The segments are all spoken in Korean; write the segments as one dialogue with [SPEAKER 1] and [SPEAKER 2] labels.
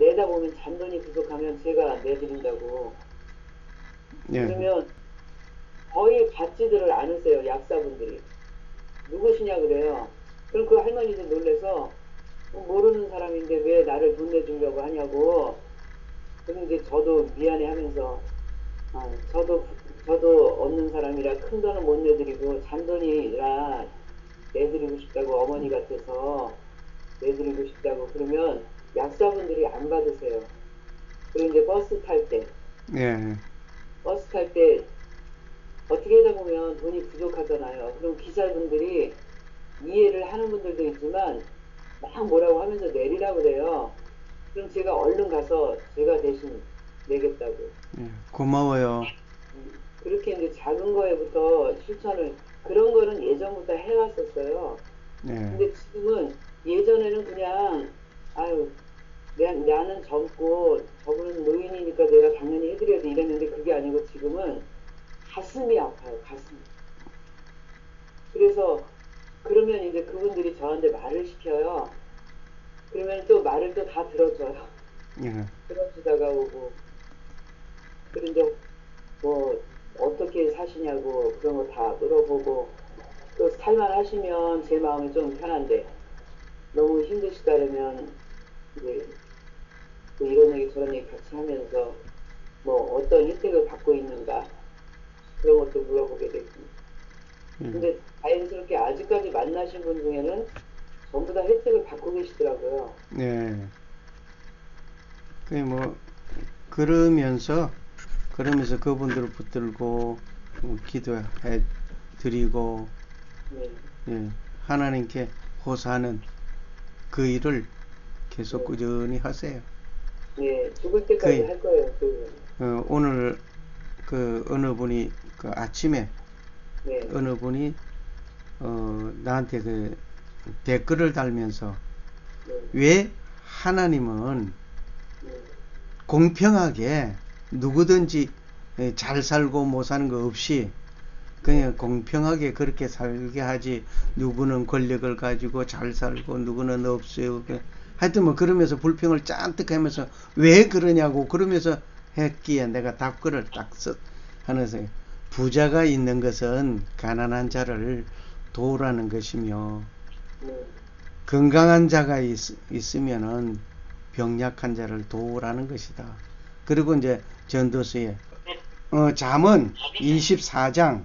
[SPEAKER 1] 내다 보면 잔돈이 부족하면 제가 내드린다고.
[SPEAKER 2] 예.
[SPEAKER 1] 그러면 거의 받지들을 않으세요 약사분들이 누구시냐 그래요 그럼 그 할머니들 놀래서 어, 모르는 사람인데 왜 나를 돈 내주려고 하냐고 그런데 저도 미안해 하면서 아, 저도 저도 없는 사람이라 큰 돈은 못 내드리고 잔돈이라 내드리고 싶다고 어머니 같아서 내드리고 싶다고 그러면 약사분들이 안 받으세요 그리고 이제 버스 탈 때
[SPEAKER 2] 예.
[SPEAKER 1] 버스 탈 때 어떻게 하다 보면 돈이 부족하잖아요. 그럼 기사분들이 이해를 하는 분들도 있지만 막 뭐라고 하면서 내리라 그래요. 그럼 제가 얼른 가서 제가 대신 내겠다고.
[SPEAKER 2] 예. 고마워요.
[SPEAKER 1] 음, 그렇게 이제 작은 거에부터 실천을 그런 거는 예전부터 해왔었어요.
[SPEAKER 2] 예.
[SPEAKER 1] 근데 지금은 예전에는 그냥 아유 내, 나는 젊고 저분은 노인이니까 내가 당연히 해드려야 돼 이랬는데 그게 아니고 지금은 가슴이 아파요 가슴. 그래서 그러면 이제 그분들이 저한테 말을 시켜요. 그러면 또 말을 또 다 들어줘요.
[SPEAKER 2] 예.
[SPEAKER 1] 들어주다가 오고. 그런데 뭐 어떻게 사시냐고 그런 거 다 물어보고 또 살만 하시면 제 마음이 좀 편한데 너무 힘드시다 그러면 이제 뭐 이런 얘기 저런 얘기 같이 하면서 뭐 어떤 혜택을 받고 있는가 그런 것도 물어보게 되고
[SPEAKER 2] 예.
[SPEAKER 1] 근데 자연스럽게 아직까지 만나신 분 중에는 전부 다 혜택을 받고 계시더라고요.
[SPEAKER 2] 예. 그뭐 그러면서 그러면서 그분들을 붙들고 뭐 기도해 드리고
[SPEAKER 1] 네.
[SPEAKER 2] 예. 하나님께 호소하는 그 일을 계속 꾸준히 하세요.
[SPEAKER 1] 네, 죽을 때까지
[SPEAKER 2] 그-
[SPEAKER 1] 할 거예요. 그,
[SPEAKER 2] 어, 오늘 그 어느 분이 그 아침에
[SPEAKER 1] 네,
[SPEAKER 2] 어느 분이 어, 나한테 그 댓글을 달면서
[SPEAKER 1] 네,
[SPEAKER 2] 왜 하나님은
[SPEAKER 1] 네,
[SPEAKER 2] 공평하게 누구든지 예, 잘 살고 못 사는 거 없이 그냥 공평하게 그렇게 살게 하지. 누구는 권력을 가지고 잘 살고 누구는 없어요. 그- 하여튼 뭐 그러면서 불평을 잔뜩 하면서 왜 그러냐고 그러면서 했기에 내가 답글을 딱 썼, 하면서 부자가 있는 것은 가난한 자를 도우라는 것이며
[SPEAKER 1] 네,
[SPEAKER 2] 건강한 자가 있, 있으면은 병약한 자를 도우라는 것이다. 그리고 이제 전도서에 어, 잠언 24장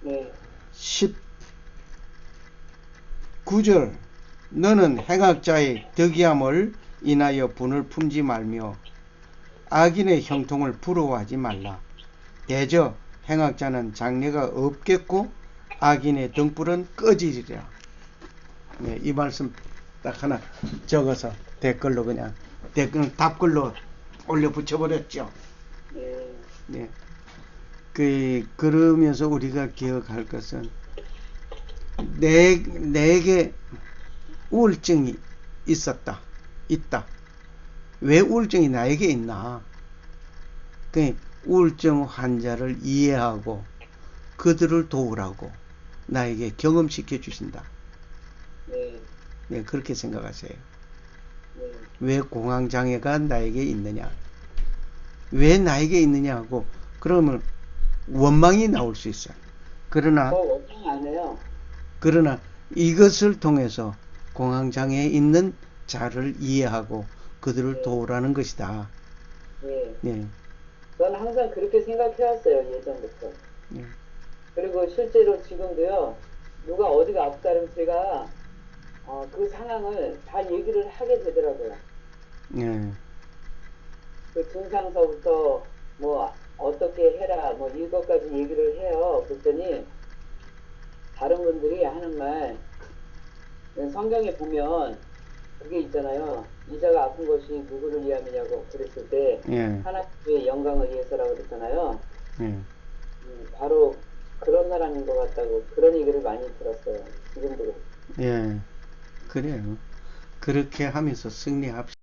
[SPEAKER 1] 네,
[SPEAKER 2] 19절 너는 행악자의 덕이함을 인하여 분을 품지 말며 악인의 형통을 부러워하지 말라. 대저 행악자는 장래가 없겠고 악인의 등불은 꺼지리라. 네, 이 말씀 딱 하나 적어서 댓글로 그냥 댓글 답글로 올려 붙여버렸죠.
[SPEAKER 1] 네,
[SPEAKER 2] 네. 그 그러면서 우리가 기억할 것은 내 내게 우울증이 있었다. 있다. 왜 우울증이 나에게 있나? 그 우울증 환자를 이해하고 그들을 도우라고 나에게 경험시켜 주신다.
[SPEAKER 1] 네,
[SPEAKER 2] 네, 그렇게 생각하세요.
[SPEAKER 1] 네,
[SPEAKER 2] 왜 공황 장애가 나에게 있느냐? 왜 나에게 있느냐 하고 그러면 원망이 나올 수 있어요. 그러나
[SPEAKER 1] 해요.
[SPEAKER 2] 그러나 이것을 통해서 공황 장애에 있는 자를 이해하고 그들을
[SPEAKER 1] 네.
[SPEAKER 2] 도우라는 것이다.
[SPEAKER 1] 네,
[SPEAKER 2] 네.
[SPEAKER 1] 저는 항상 그렇게 생각해왔어요 예전부터.
[SPEAKER 2] 네.
[SPEAKER 1] 그리고 실제로 지금도요 누가 어디가 아프다 그러면 제가 어, 그 상황을 다 얘기를 하게 되더라고요.
[SPEAKER 2] 네.
[SPEAKER 1] 그 증상서부터 뭐 어떻게 해라 뭐 이것까지 얘기를 해요. 그랬더니 다른 분들이 하는 말 성경에 보면 그게 있잖아요. 이자가 아픈 것이 누구를 위함이냐고 그랬을 때
[SPEAKER 2] 예.
[SPEAKER 1] 하나님의 영광을 위해서라고 그랬잖아요.
[SPEAKER 2] 예.
[SPEAKER 1] 음, 바로 그런 사람인 것 같다고 그런 얘기를 많이 들었어요. 지금도
[SPEAKER 2] 예. 그래요. 그렇게 하면서 승리합시다.